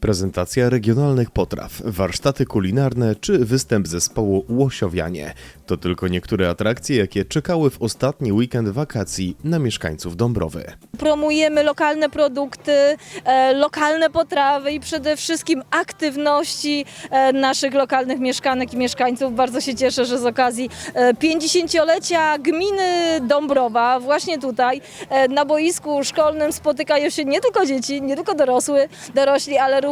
Prezentacja regionalnych potraw, warsztaty kulinarne czy występ zespołu Łosiowianie to tylko niektóre atrakcje, jakie czekały w ostatni weekend wakacji na mieszkańców Dąbrowy. promujemy lokalne produkty, e, lokalne potrawy i przede wszystkim aktywności e, naszych lokalnych mieszkanek i mieszkańców. Bardzo się cieszę, że z okazji e, 50-lecia gminy Dąbrowa, właśnie tutaj e, na boisku szkolnym spotykają się nie tylko dzieci, nie tylko dorosły, dorośli, ale również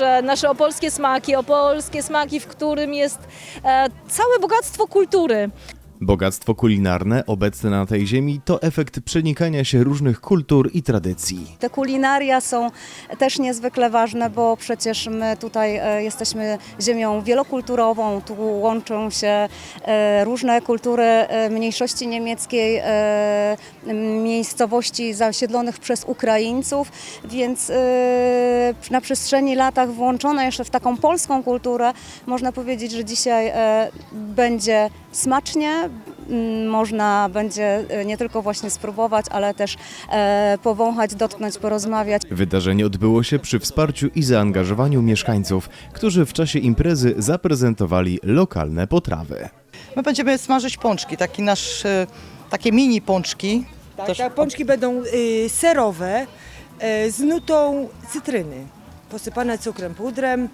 e, nasze opolskie smaki, opolskie smaki, w którym jest e, całe bogactwo kultury. Bogactwo kulinarne obecne na tej ziemi to efekt przenikania się różnych kultur i tradycji. Te kulinaria są też niezwykle ważne, bo przecież my tutaj e, jesteśmy ziemią wielokulturową, tu łączą się e, różne kultury e, mniejszości niemieckiej, miejscowości zasiedlonych przez Ukraińców, więc na przestrzeni latach włączone jeszcze w taką polską kulturę, można powiedzieć, że dzisiaj będzie smacznie, można będzie e, nie tylko właśnie spróbować, ale też e, powąchać, dotknąć, porozmawiać. Wydarzenie odbyło się przy wsparciu i zaangażowaniu mieszkańców, którzy w czasie imprezy zaprezentowali lokalne potrawy. My będziemy smażyć pączki, taki nasz, e, takie mini pączki. Tak, Też- tak, pączki będą y, serowe y, z nutą cytryny, posypane cukrem pudrem.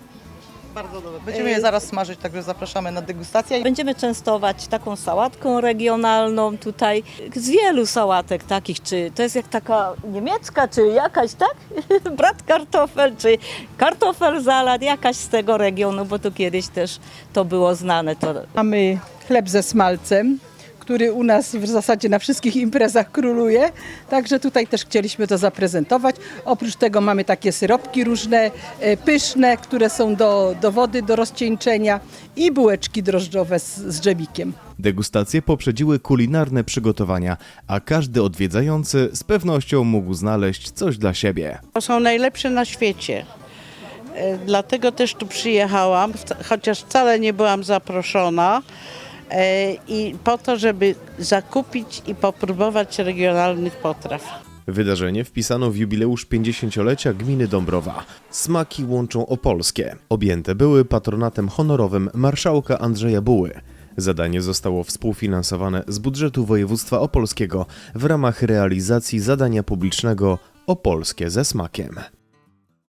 Bardzo dobre. Będziemy je zaraz smażyć, także zapraszamy na degustację. Będziemy częstować taką sałatką regionalną tutaj z wielu sałatek takich, czy to jest jak taka niemiecka, czy jakaś, tak? Brat kartofel, czy kartofel salad, jakaś z tego regionu, bo tu kiedyś też to było znane. To Mamy chleb ze smalcem, który u nas w zasadzie na wszystkich imprezach króluje, także tutaj też chcieliśmy to zaprezentować. Oprócz tego mamy takie syropki różne, e, pyszne, które są do, do wody, do rozcieńczenia i bułeczki drożdżowe z, z dżemikiem. Degustacje poprzedziły kulinarne przygotowania, a każdy odwiedzający z pewnością mógł znaleźć coś dla siebie. To są najlepsze na świecie. E, Dlatego też tu przyjechałam, chociaż wcale nie byłam zaproszona. E, I po to, żeby zakupić i popróbować regionalnych potraw. Wydarzenie wpisano w jubileusz 50-lecia gminy Dąbrowa. Smaki łączą opolskie. Objęte były patronatem honorowym marszałka Andrzeja Buły. Zadanie zostało współfinansowane z budżetu województwa opolskiego w ramach realizacji zadania publicznego Opolskie ze smakiem.